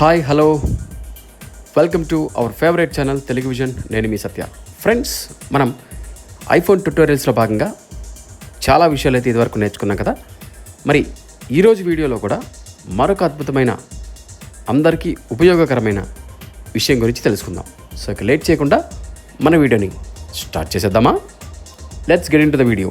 Hi hello welcome to our favourite channel Telugu Vision నేను మీ సత్య. Friends మనం iPhone ట్యూటోరియల్స్లో భాగంగా చాలా విషయాలు అయితే ఇదివరకు నేర్చుకున్నాం కదా. మరి ఈరోజు వీడియోలో కూడా మరొక అద్భుతమైన అందరికీ ఉపయోగకరమైన విషయం గురించి తెలుసుకుందాం. సో ఇక లేట్ చేయకుండా మన వీడియోని స్టార్ట్ చేసేద్దామా? Let's get into the video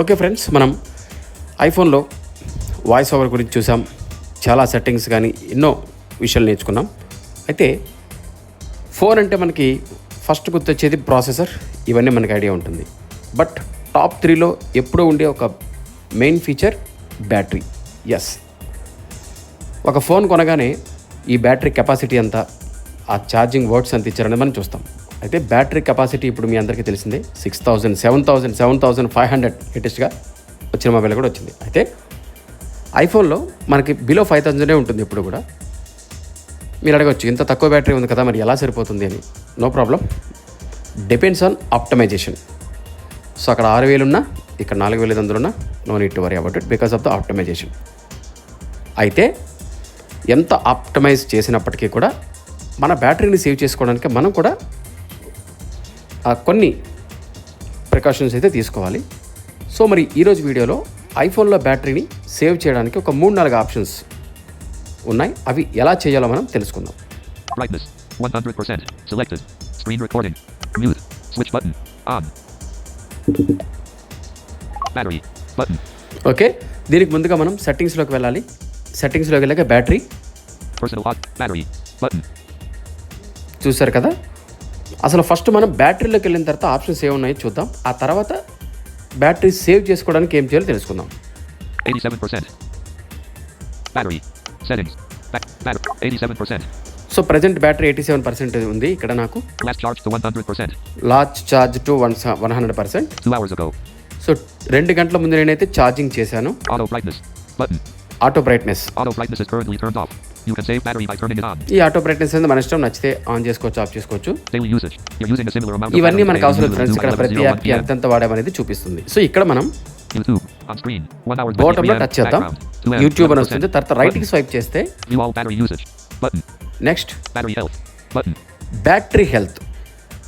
okay friends మనం ఐఫోన్లో వాయిస్ ఓవర్ గురించి చూసాం. చాలా సెట్టింగ్స్ కానీ ఎన్నో విషయాలు నేర్చుకున్నాం. అయితే ఫోన్ అంటే మనకి ఫస్ట్ గుర్తొచ్చేది ప్రాసెసర్ ఇవన్నీ మనకి ఐడియా ఉంటుంది. బట్ టాప్ త్రీలో ఎప్పుడూ ఉండే ఒక మెయిన్ ఫీచర్ బ్యాటరీ. ఎస్ ఒక ఫోన్ కొనగానే ఈ బ్యాటరీ కెపాసిటీ ఎంత ఆ ఛార్జింగ్ వర్డ్స్ ఎంత ఇచ్చారని మనం చూస్తాం. అయితే బ్యాటరీ కెపాసిటీ ఇప్పుడు మీ అందరికీ తెలిసిందే six thousand seven thousand seven thousand five hundred లేటెస్ట్గా వచ్చిన మొబైల్ కూడా వచ్చింది. అయితే ఐఫోన్లో మనకి బిలో ఫైవ్ థౌజండే ఉంటుంది ఇప్పుడు కూడా. మీరు అడగచ్చు ఇంత తక్కువ బ్యాటరీ ఉంది కదా మరి ఎలా సరిపోతుంది అని. No problem depends on optimisation so అక్కడ ఆరు వేలు ఉన్నా ఇక్కడ నాలుగు వేల ఐదు వందలు ఉన్నా no need to worry about it because of the optimisation అయితే ఎంత ఆప్టమైజ్ చేసినప్పటికీ కూడా మన బ్యాటరీని సేవ్ చేసుకోవడానికి మనం కూడా కొన్ని ప్రికాషన్స్ అయితే తీసుకోవాలి సో మరి ఈరోజు వీడియోలో ఐఫోన్లో బ్యాటరీని సేవ్ చేయడానికి ఒక మూడు నాలుగు ఆప్షన్స్ ఉన్నాయి అవి ఎలా చేయాలో మనం తెలుసుకుందాం Brightness 100%. Selected. Screen recording. Mute. Switch button. On. Battery. Button. Okay దీనికి ముందుగా మనం సెట్టింగ్స్లోకి వెళ్ళాలి సెట్టింగ్స్లోకి వెళ్ళాక బ్యాటరీ. చూసారు కదా అసలు ఫస్ట్ మనం బ్యాటరీలోకి వెళ్ళిన తర్వాత ఆప్షన్స్ ఏమున్నాయో చూద్దాం ఆ తర్వాత బ్యాటరీ సేవ్ చేసుకోవడానికి ఏం చేయాలో తెలుసుకుందాం 87%. Battery. Settings. Back. Battery. 87%. So present battery eighty seven percent ఉంది ఇక్కడ నాకు Last charge to 100%. Last charge to one one hundred percent. So రెండు గంటల ముందు నేనైతే ఛార్జింగ్ చేశాను brightness. Button. ఆటో బ్రైట్నెస్ ఈ ఆటో బ్రైట్నెస్ అనేది మన ఇష్టం నచ్చితే ఆన్ చేసుకోవచ్చు ఆఫ్ చేసుకోవచ్చు. ఇవన్నీ మనకు అవసరం ఫ్రెండ్స్ ఇక్కడ ప్రతి యాప్కి ఎంతంత వాడాం అనేది చూపిస్తుంది. సో ఇక్కడ మనం యూట్యూబ్లో టచ్ చేద్దాం. యూట్యూబ్ అని వస్తుంది. తర్వాత రైట్కి స్వైప్ చేస్తే నెక్స్ట్ బ్యాటరీ హెల్త్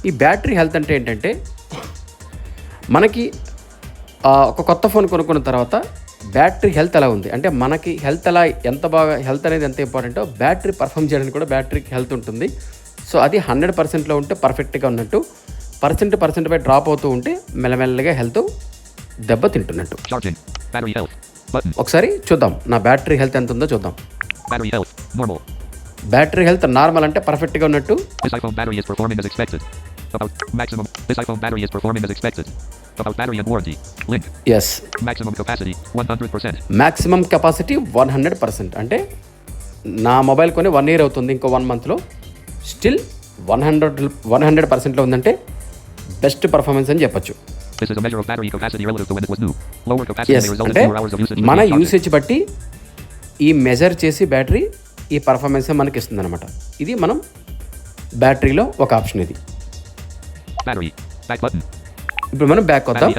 ఈ బ్యాటరీ హెల్త్ అంటే ఏంటంటే మనకి ఒక కొత్త ఫోన్ కొనుక్కున్న తర్వాత బ్యాటరీ హెల్త్ ఎలా ఉంది? అంటే మనకి హెల్త్ ఎలా ఎంత బాగా హెల్త్ అనేది ఎంత ఇంపార్టెంటో బ్యాటరీ పర్ఫామ్ చేయడానికి కూడా బ్యాటరీకి హెల్త్ ఉంటుంది. సో అది హండ్రెడ్ పర్సెంట్లో ఉంటే పర్ఫెక్ట్గా ఉన్నట్టు పర్సెంట్ పర్సెంట్ పై డ్రాప్ అవుతూ ఉంటే మెల్లమెల్లగా హెల్త్ దెబ్బ తింటున్నట్టు. ఒకసారి చూద్దాం నా బ్యాటరీ హెల్త్ ఎంత ఉందో చూద్దాం. బ్యాటరీ హెల్త్ నార్మల్ అంటే పర్ఫెక్ట్గా ఉన్నట్టు. About battery and warranty. Link. Yes Maximum capacity 100%. Maximum capacity one hundred percent అంటే నా మొబైల్ కొని వన్ ఇయర్ అవుతుంది ఇంకో వన్ మంత్లో still one hundred one hundred పర్సెంట్లో ఉందంటే బెస్ట్ పర్ఫార్మెన్స్ అని చెప్పొచ్చు This is a measure of battery capacity relative to when it was new. Lower capacity yes may result in అంటే fewer hours of usage. మన. Usage బట్టి ఈ measure చేసి battery ఈ పర్ఫార్మెన్స్ మనకి ఇస్తుంది అనమాట ఇది మనం బ్యాటరీలో ఒక ఆప్షన్ ఇది Battery. Back button. ఇప్పుడు మనం బ్యాక్ వద్దాం.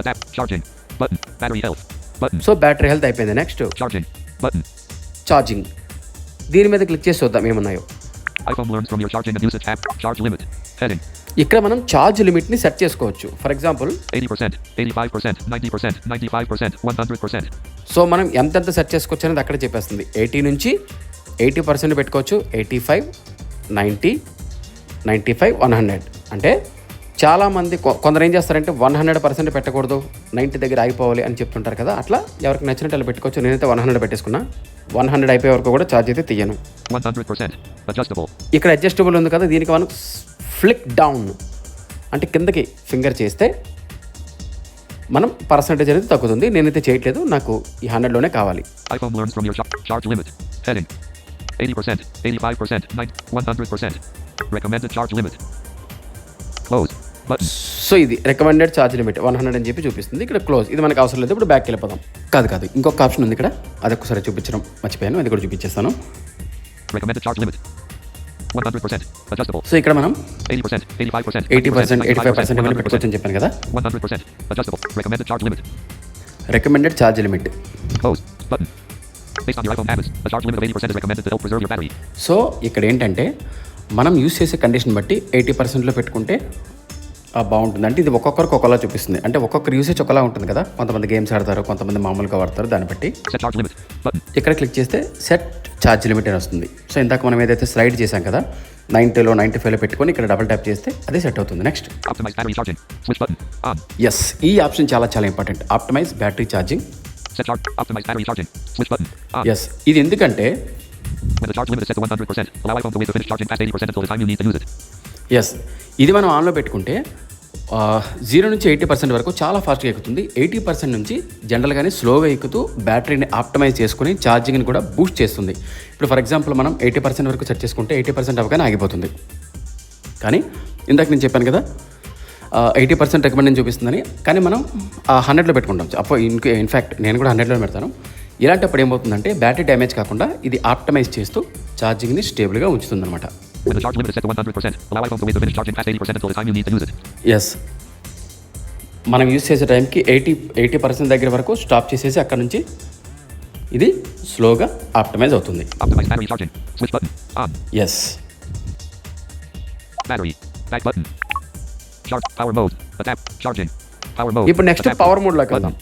Adapt. Charging. Button. Battery health. Button. So battery health అయిపోయింది నెక్స్ట్. Button. ఛార్జింగ్ దీని మీద క్లిక్ చేసి చూద్దాం ఏమున్నాయో from your charging and usage app. Charge limit. Heading. ఇక్కడ మనం ఛార్జ్ లిమిట్ని సెట్ చేసుకోవచ్చు ఫర్ ఎగ్జాంపుల్ 80%, 85%, 90%, 95%, 100%. సో మనం ఎంతెంత సెట్ చేసుకోవచ్చు అనేది అక్కడ చెప్పేస్తుంది ఎయిటీ నుంచి ఎయిటీ పర్సెంట్ పెట్టుకోవచ్చు eighty five ninety ninety five one hundred అంటే చాలామంది కొందరు ఏం చేస్తారంటే వన్ హండ్రెడ్ పర్సెంట్ పెట్టకూడదు నైంటీ దగ్గర అయిపోవాలి అని చెప్తుంటారు కదా అట్లా ఎవరికి నచ్చినట్టు అలా పెట్టుకోవచ్చు నేనైతే వన్ హండ్రెడ్ పెట్టేసుకున్నా వన్ హండ్రెడ్ అయిపోయే వరకు కూడా ఛార్జ్ అయితే తీయను 100%. Adjustable. ఇక్కడ అడ్జస్టబుల్ ఉంది కదా దీనికి మనం ఫ్లిక్ డౌన్ అంటే కిందకి ఫింగర్ చేస్తే మనం పర్సంటేజ్ అనేది తగ్గుతుంది నేనైతే చేయట్లేదు నాకు ఈ హండ్రెడ్లోనే కావాలి iPhone learns from your char- charge limit. Heading. 80%, 85%, 9, 100%. Recommended charge limit. Close. So ఇది recommended charge limit one hundred అని చెప్పి చూపిస్తుంది ఇక్కడ క్లోజ్ ఇది మనకు అవసరం లేదు ఇప్పుడు బ్యాక్ వెళ్ళిపోదాం కాదు కాదు ఇంకొక ఆప్షన్ ఉంది ఇక్కడ అది ఒక్కసారి చూపించడం మర్చిపోయాను అది కూడా చూపించేస్తాను Recommended charge limit. 100%. Adjustable. So ఇక్కడ మనం 80%, 85%. Eighty percent eighty five 95%, percent ఇవన్నీ 100%, పెట్టుకోవచ్చని చెప్పాను కదా 100%. Adjustable. Recommended charge limit. Recommended charge limit Close. Button. Based on your iPhone habits, a charge limit of 80% is recommended to help preserve your battery. So ఇక్కడ ఏంటంటే మనం use చేసే condition బట్టి eighty పర్సెంట్లో పెట్టుకుంటే బాగుంటుంది. అంటే ఇది ఒక్కొక్కరికి ఒకలా చూపిస్తుంది. అంటే ఒక్కొక్కరు యూసేజ్ ఒకలా ఉంటుంది కదా? కొంతమంది గేమ్స్ ఆడతారు కొంతమంది మామూలుగా వాడతారు దాన్ని బట్టి. ఇక్కడ క్లిక్ చేస్తే సెట్ ఛార్జ్ లిమిట్ అని వస్తుంది. సో ఇందాక మనం ఏదైతే స్లైడ్ చేసాం కదా నైన్టీలో నైన్టీ ఫైవ్లో పెట్టుకొని ఇక్కడ డబల్ ట్యాప్ చేస్తే అది సెట్ అవుతుంది. నెక్స్ట్ ఎస్ ఈ ఆప్షన్ చాలా చాలా important optimise battery charging yes ఇది ఎందుకంటే ఎస్ ఇది మనం ఆన్లో పెట్టుకుంటే జీరో నుంచి ఎయిటీ పర్సెంట్ వరకు చాలా ఫాస్ట్గా ఎక్కుతుంది. ఎయిటీ పర్సెంట్ నుంచి జనరల్గానే స్లోగా ఎక్కుతూ బ్యాటరీని ఆప్టమైజ్ చేసుకుని ఛార్జింగ్ని కూడా బూస్ట్ చేస్తుంది. ఇప్పుడు ఫర్ ఎగ్జాంపుల్ మనం ఎయిటీ పర్సెంట్ వరకు సెట్ చేసుకుంటే ఎయిటీ పర్సెంట్ అవగానే ఆగిపోతుంది. కానీ ఇందాక నేను చెప్పాను కదా ఎయిటీ పర్సెంట్ రికమెండ్ చూపిస్తుందని కానీ మనం హండ్రెడ్లో పెట్టుకుంటాం. అప్పుడు ఇన్ ఇన్ఫ్యాక్ట్ నేను కూడా హండ్రెడ్లో పెడతాను. ఇలాంటప్పుడు ఏమవుతుందంటే బ్యాటరీ డ్యామేజ్ కాకుండా ఇది ఆప్టమైజ్ చేస్తూ ఛార్జింగ్ని స్టేబుల్గా ఉంచుతుందన్నమాట. When the charge limit is set to 100%, allow iPhone to wait to finish charging past 80% until the time you need to use it. Yes మనం యూస్ చేసే టైంకి ఎయిటీ ఎయిటీ పర్సెంట్ దగ్గర వరకు స్టాప్ చేసేసి అక్కడ నుంచి ఇది స్లోగా ఆప్టమైజ్ అవుతుంది Optimize battery charging. Switch button. On. Yes Battery. Back button. Charge. Power mode. Adapt. Charging. Power mode. ఇప్పుడు నెక్స్ట్ Adaptive. పవర్ మోడ్లోకి. వెళ్దాం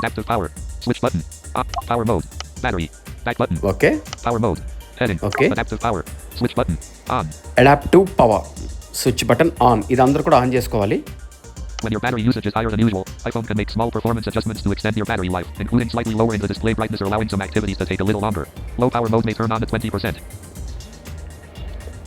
Adaptive power. Switch button. Up. Power mode. Battery. Back button. Okay Power mode. Heading. Okay. Adaptive power. Switch button. On. Adaptive power switch button on ఇది అందరూ కూడా on చేసుకోవాలి When your battery usage is higher than usual, iPhone can make small performance adjustments to extend your battery life, including slightly lowering the display brightness or allowing some activities to take a little longer. Low power mode may turn on to 20%.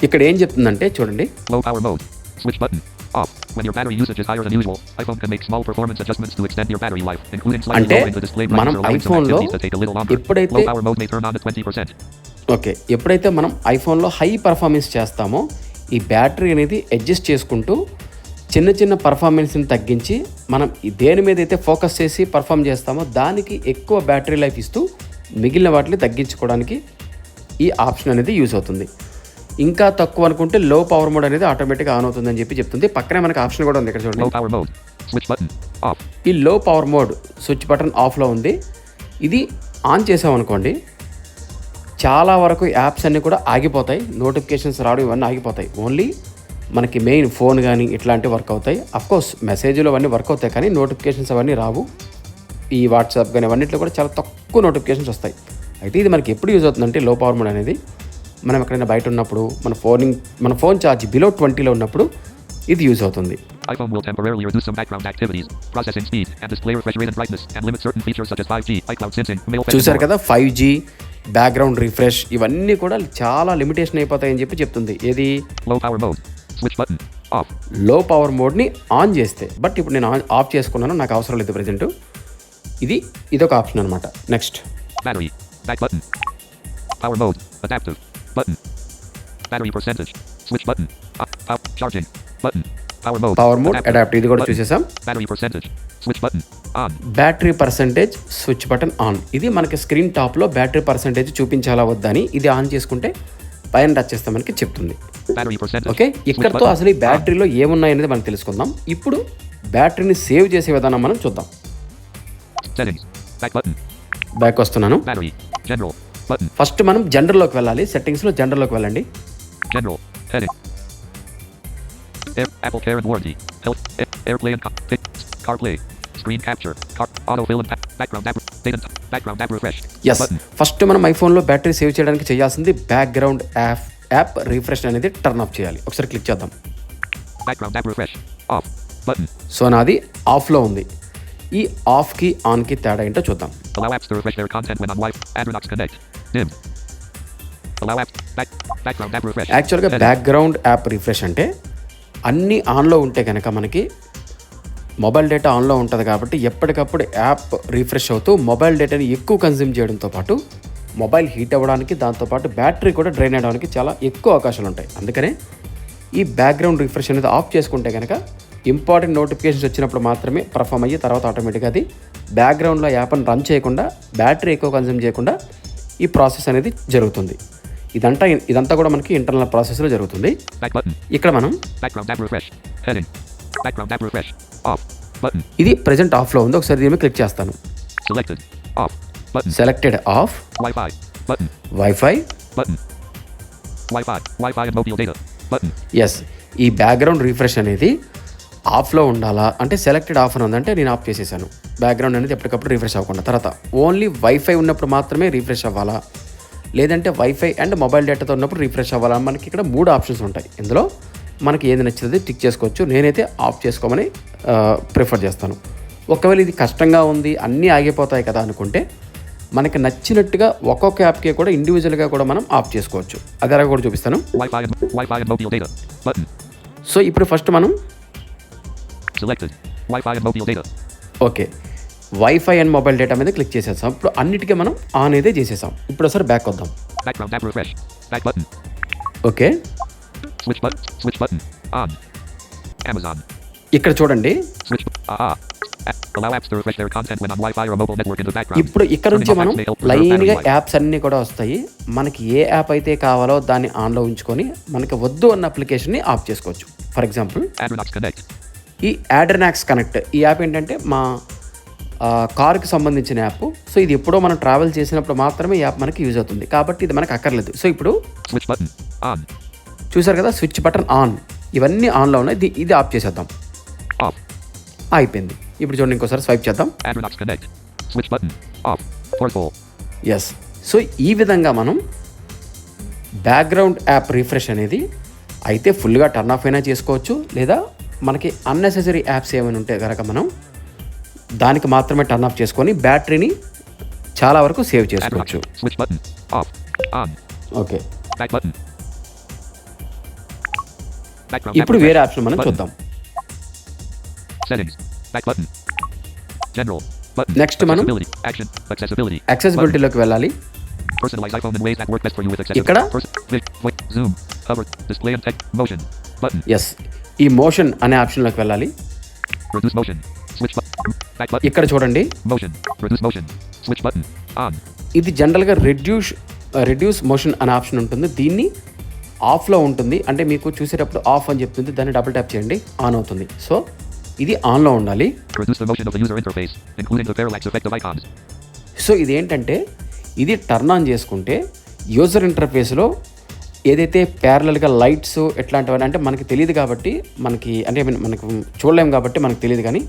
ఇక్కడ ఏం చెప్తుందంటే చూడండి Low power mode. Switch button. Off. When your battery usage is higher than usual, iPhone can make small performance adjustments to extend your battery life, including అంటే lowering the display brightness మనం or some activities to take a little longer. Low power mode may turn on to 20%. Okay ఎప్పుడైతే మనం ఐఫోన్లో high performance చేస్తామో ఈ battery అనేది adjust చేసుకుంటూ చిన్న చిన్న పర్ఫార్మెన్స్ని తగ్గించి మనం దేని మీద అయితే ఫోకస్ చేసి పర్ఫామ్ చేస్తామో దానికి ఎక్కువ బ్యాటరీ లైఫ్ ఇస్తూ మిగిలిన వాటిని తగ్గించుకోవడానికి ఈ ఆప్షన్ అనేది యూస్ అవుతుంది ఇంకా తక్కువ అనుకుంటే లో పవర్ మోడ్ అనేది ఆటోమేటిక్గా ఆన్ అవుతుందని చెప్పి చెప్తుంది. పక్కనే మనకి ఆప్షన్ కూడా ఉంది ఇక్కడ చూడండి. ఈ లో పవర్ మోడ్ స్విచ్ బటన్ ఆఫ్లో ఉంది. ఇది ఆన్ చేసామనుకోండి చాలా వరకు యాప్స్ అన్నీ కూడా ఆగిపోతాయి. నోటిఫికేషన్స్ రావడం ఇవన్నీ ఆగిపోతాయి. ఓన్లీ మనకి మెయిన్ ఫోన్ కానీ ఇట్లాంటివి వర్క్ అవుతాయి. కోర్స్ మెసేజ్లు అవన్నీ వర్క్ అవుతాయి కానీ నోటిఫికేషన్స్ అవన్నీ రావు. ఈ వాట్సాప్ కానీ అవన్నిట్లో కూడా చాలా తక్కువ నోటిఫికేషన్స్ వస్తాయి. అయితే ఇది మనకి ఎప్పుడు యూజ్ అవుతుందంటే లో పవర్ మోడ్ అనేది మనం ఎక్కడైనా బయట ఉన్నప్పుడు మన ఫోన్ మన ఫోన్ ఛార్జ్ బిలో ట్వంటీలో ఉన్నప్పుడు ఇది యూజ్ అవుతుంది iPhone will temporarily reduce some background activities, processing speed, and display refresh rate and brightness, and limit certain features such as 5G, iCloud syncing, mail more. కదా five G background refresh ఇవన్నీ కూడా చాలా limitation అయిపోతాయని చెప్పి చెప్తుంది ఏది. Low power మోడ్ని on చేస్తే బట్ ఇప్పుడు నేను ఆఫ్ చేసుకున్నాను నాకు అవసరం లేదు ప్రజెంట్ ఇది ఇదొక ఆప్షన్ అనమాట next. Back button. Power mode. Adaptive. Button. Battery percentage. Switch button. Up. Up. Charging. Button. Power mode. Mode Adaptive. Adapt ఇది కూడా. చూసేసాం Battery percentage. Switch button. On. Battery percentage switch button on ఇది మనకి screen టాప్లో battery percentage చూపించాలా వద్దని ఇది on చేసుకుంటే పైన టచ్ చేస్తే మనకి చెప్తుంది Battery percentage. ఓకే ఇక్కడతో. అసలు ఈ. బ్యాటరీలో ఏమున్నాయి అనేది మనం తెలుసుకుందాం ఇప్పుడు బ్యాటరీని సేవ్ చేసే విధానం మనం చూద్దాం. బ్యాక్ వస్తున్నాను. ఫస్ట్ మనం జనరల్లోకి వెళ్ళాలి సెట్టింగ్స్లో జనరల్లోకి వెళ్ళండి. Air, Apple Care and Warranty. Health. Air, AirPlay and CarPlay. Screen capture. Car, autofill and background app. Data. Background app refresh. Button. First మనం ఐఫోన్లో బ్యాటరీ సేవ్ చేయడానికి చేయాల్సింది బ్యాక్గ్రౌండ్ యాప్ యాప్ రిఫ్రెష్ అనేది టర్న్ ఆఫ్ చేయాలి ఒకసారి click చేద్దాం Background app refresh. Off. Button. So నాది ఆఫ్లో ఉంది ఈ ఆఫ్కి ఆన్కి తేడా ఏంటో చూద్దాం Allow apps to refresh their content when on Wi-Fi. Adrenox Connect. Dim. Allow apps. Back, background app refresh. యాక్చువల్గా. బ్యాక్గ్రౌండ్ యాప్ రిఫ్రెష్ అంటే అన్నీ ఆన్లో ఉంటే కనుక మనకి మొబైల్ డేటా ఆన్లో ఉంటుంది కాబట్టి ఎప్పటికప్పుడు యాప్ రిఫ్రెష్ అవుతూ మొబైల్ డేటాని ఎక్కువ కన్జ్యూమ్ చేయడంతో పాటు మొబైల్ హీట్ అవ్వడానికి దాంతోపాటు బ్యాటరీ కూడా డ్రైన్ అవ్వడానికి చాలా ఎక్కువ అవకాశాలు ఉంటాయి అందుకనే ఈ బ్యాక్గ్రౌండ్ రిఫ్రెష్ అనేది ఆఫ్ చేసుకుంటే కనుక ఇంపార్టెంట్ నోటిఫికేషన్స్ వచ్చినప్పుడు మాత్రమే పర్ఫామ్ అయ్యి తర్వాత ఆటోమేటిక్గా అది బ్యాక్గ్రౌండ్లో యాప్ని రన్ చేయకుండా బ్యాటరీ ఎక్కువ కన్జ్యూమ్ చేయకుండా ఈ ప్రాసెస్ అనేది జరుగుతుంది. ఇదంతా ఇదంతా కూడా మనకి ఇంటర్నల్ ప్రాసెస్లో జరుగుతుంది. ఇక్కడ మనం. ఇది ప్రజెంట్ ఆఫ్లో ఉంది. ఒకసారి దీని క్లిక్ చేస్తాను. Selected off. వైఫై. ఎస్ ఈ బ్యాక్గ్రౌండ్ రిఫ్రెష్ అనేది ఆఫ్లో ఉండాలా అంటే సెలెక్టెడ్ ఆఫ్ అని ఉందంటే నేను ఆఫ్ చేసేసాను బ్యాక్గ్రౌండ్ అనేది ఎప్పటికప్పుడు రిఫ్రెష్ అవ్వకుండా తర్వాత ఓన్లీ వైఫై ఉన్నప్పుడు మాత్రమే రిఫ్రెష్ అవ్వాలా లేదంటే వైఫై అండ్ మొబైల్ డేటాతో ఉన్నప్పుడు రిఫ్రెష్ అవ్వాలా మనకి ఇక్కడ మూడు ఆప్షన్స్ ఉంటాయి ఇందులో మనకి ఏది నచ్చింది టిక్ చేసుకోవచ్చు నేనైతే ఆఫ్ చేసుకోమని ప్రిఫర్ చేస్తాను ఒకవేళ ఇది కష్టంగా ఉంది అన్నీ ఆగిపోతాయి కదా అనుకుంటే మనకి నచ్చినట్టుగా ఒక్కొక్క యాప్కి కూడా ఇండివిజువల్గా కూడా మనం ఆఫ్ చేసుకోవచ్చు అది ఎలా కూడా చూపిస్తాను సో ఇప్పుడు ఫస్ట్ మనం Selected. Wi-Fi and mobile data. Okay Wi-Fi and mobile data మీద క్లిక్ చేసేసాం ఇప్పుడు అన్నిటికీ మనం ఆన్ అయితే చేసేసాం ఇప్పుడు ఒకసారి బ్యాక్ వద్దాం Background app refresh. Back button. Okay Switch button. Switch button. On. Amazon. ఇక్కడ చూడండి Switch. Ah. ah. A- Allow apps to refresh their content when on Wi-Fi or mobile network in the background. ఇప్పుడు ఇక్కడ నుంచి మనం లైన్గా. Apps అన్నీ కూడా వస్తాయి మనకి ఏ యాప్ అయితే కావాలో దాన్ని ఆన్లో ఉంచుకొని మనకి వద్దు అన్న అప్లికేషన్ని ఆఫ్ చేసుకోవచ్చు ఫర్ ఎగ్జాంపుల్ Adrenox Connect. ఈ యాడ్రనాక్స్ కనెక్ట్ ఈ యాప్ ఏంటంటే మా కార్కి సంబంధించిన యాప్ సో ఇది ఎప్పుడో మనం ట్రావెల్ చేసినప్పుడు మాత్రమే ఈ యాప్ మనకి యూజ్ అవుతుంది. కాబట్టి ఇది మనకు అక్కర్లేదు. సో ఇప్పుడు. చూసారు కదా స్విచ్ బటన్ ఆన్ ఇవన్నీ ఆన్లో ఉన్నాయి. ఇది- ఇది ఆఫ్ చేసేద్దాం. అయిపోయింది. ఇప్పుడు చూడండి ఇంకోసారి స్వైప్ చేద్దాం. ఎస్ సో ఈ విధంగా మనం బ్యాక్గ్రౌండ్ యాప్ రిఫ్రెష్ అనేది అయితే ఫుల్గా టర్న్ ఆఫ్ అయినా చేసుకోవచ్చు. లేదా మనకి అన్నెసెసరీ యాప్స్ ఏమైనా ఉంటే కనుక మనం దానికి మాత్రమే టర్న్ ఆఫ్ చేసుకొని బ్యాటరీని చాలా వరకు సేవ్ చేసుకోవచ్చు. ఓకే ఇప్పుడు. వేరే ఆప్షన్ మనం. చూద్దాం. Next మనం-. యాక్సెసిబిలిటీలోకి వెళ్ళాలి. ఇక్కడ? ఎస్ ఈ మోషన్ అనే ఆప్షన్లోకి వెళ్ళాలి. ఇక్కడ చూడండి. ఇది జనరల్గా రెడ్యూస్ రెడ్యూస్ మోషన్ అనే ఆప్షన్ ఉంటుంది. దీన్ని ఆఫ్లో ఉంటుంది. అంటే మీకు చూసేటప్పుడు ఆఫ్ అని చెప్తుంది. దాన్ని డబుల్ ట్యాప్ చేయండి. ఆన్ అవుతుంది. సో ఇది ఆన్లో ఉండాలి. సో ఇది ఏంటంటే ఇది టర్న్ ఆన్ చేసుకుంటే యూజర్ ఇంటర్ఫేస్లో ఏదైతే ప్యారలల్గా లైట్స్ ఎట్లాంటివని అంటే మనకి తెలియదు కాబట్టి మనకి అంటే మనకు చూడలేం కాబట్టి మనకు తెలియదు కానీ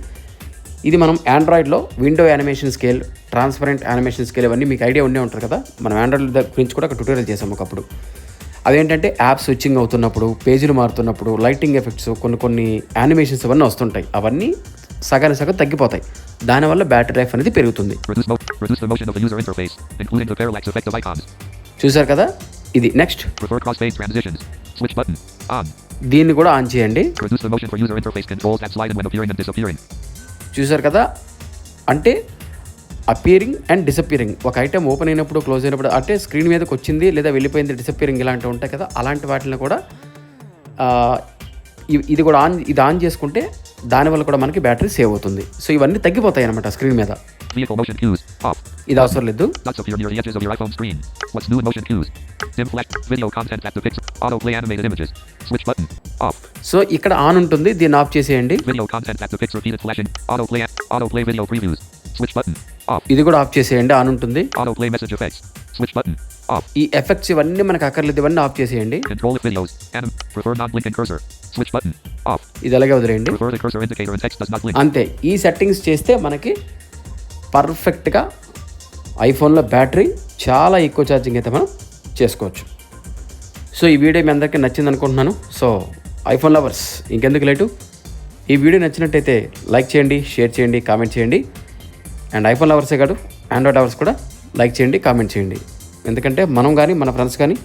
ఇది మనం ఆండ్రాయిడ్లో window animation scale transparent animation scale ఇవన్నీ మీకు ఐడియా ఉండే ఉంటారు కదా? మనం ఆండ్రాయిడ్ గురించి కూడా ఒక ట్యూటోరియల్ చేసాం ఒకప్పుడు. అదేంటంటే యాప్ స్విచ్చింగ్ అవుతున్నప్పుడు పేజీలు మారుతున్నప్పుడు లైటింగ్ ఎఫెక్ట్స్ కొన్ని కొన్ని యానిమేషన్స్ ఇవన్నీ వస్తుంటాయి. అవన్నీ సగానికి సగం తగ్గిపోతాయి. దానివల్ల బ్యాటరీ లైఫ్ అనేది పెరుగుతుంది. చూసారు కదా? ఇది నెక్స్ట్. Switch button. On. దీన్ని కూడా ఆన్ చేయండి. చూసారు కదా? అంటే అపియరింగ్ అండ్ డిసపియరింగ్ ఒక ఐటెం ఓపెన్ అయినప్పుడు క్లోజ్ అయినప్పుడు అంటే స్క్రీన్ మీదకి వచ్చింది లేదా వెళ్ళిపోయింది డిసపియరింగ్ ఇలాంటివి ఉంటాయి కదా? అలాంటి వాటిని కూడా ఇది కూడా ఆన్ ఇది ఆన్ చేసుకుంటే దానివల్ల కూడా మనకి బ్యాటరీ సేవ్ అవుతుంది. సో ఇవన్నీ తగ్గిపోతాయి అనమాట స్క్రీన్ మీద. ఇది అవసరం లేదు. Locks of your new year is off your iPhone screen what's new motion off so ఇక్కడ ఆన్ ఉంటుంది. దీన్ని ఆఫ్ చేసేయండి. Video content at the picks repeated flashing auto off ఇది కూడా ఆఫ్ చేసేయండి. ఆన్ ఉంటుంది. Auto play message effects off ఈ effects ఇవన్నీ మనకు అక్కర్లేదు. ఇవన్నీ ఆఫ్ చేసేయండి. ఇది అలాగే వదిలేయండి. అంతే. ఈ సెట్టింగ్స్ చేస్తే మనకి పర్ఫెక్ట్గా ఐఫోన్లో బ్యాటరీ చాలా ఎక్కువ ఛార్జింగ్ అయితే మనం చేసుకోవచ్చు. సో ఈ వీడియో మీ అందరికీ నచ్చింది అనుకుంటున్నాను. సో ఐఫోన్ లవర్స్ ఇంకెందుకు లేటు? ఈ వీడియో నచ్చినట్టయితే లైక్ చేయండి షేర్ చేయండి కామెంట్ చేయండి. అండ్ ఐఫోన్ లవర్సే కాదు ఆండ్రాయిడ్ లవర్స్ కూడా లైక్ చేయండి కామెంట్ చేయండి. ఎందుకంటే మనం కానీ మన ఫ్రెండ్స్ కానీ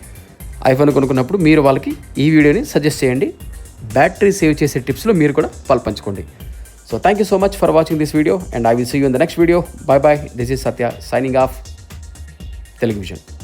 ఐఫోన్ కొనుక్కున్నప్పుడు మీరు వాళ్ళకి ఈ వీడియోని సజెస్ట్ చేయండి. బ్యాటరీ సేవ్ చేసే టిప్స్లో మీరు కూడా పాల్పంచుకోండి. So thank you so much for watching this video and I will see you in the next video. Bye bye. This is Satya signing off. Television.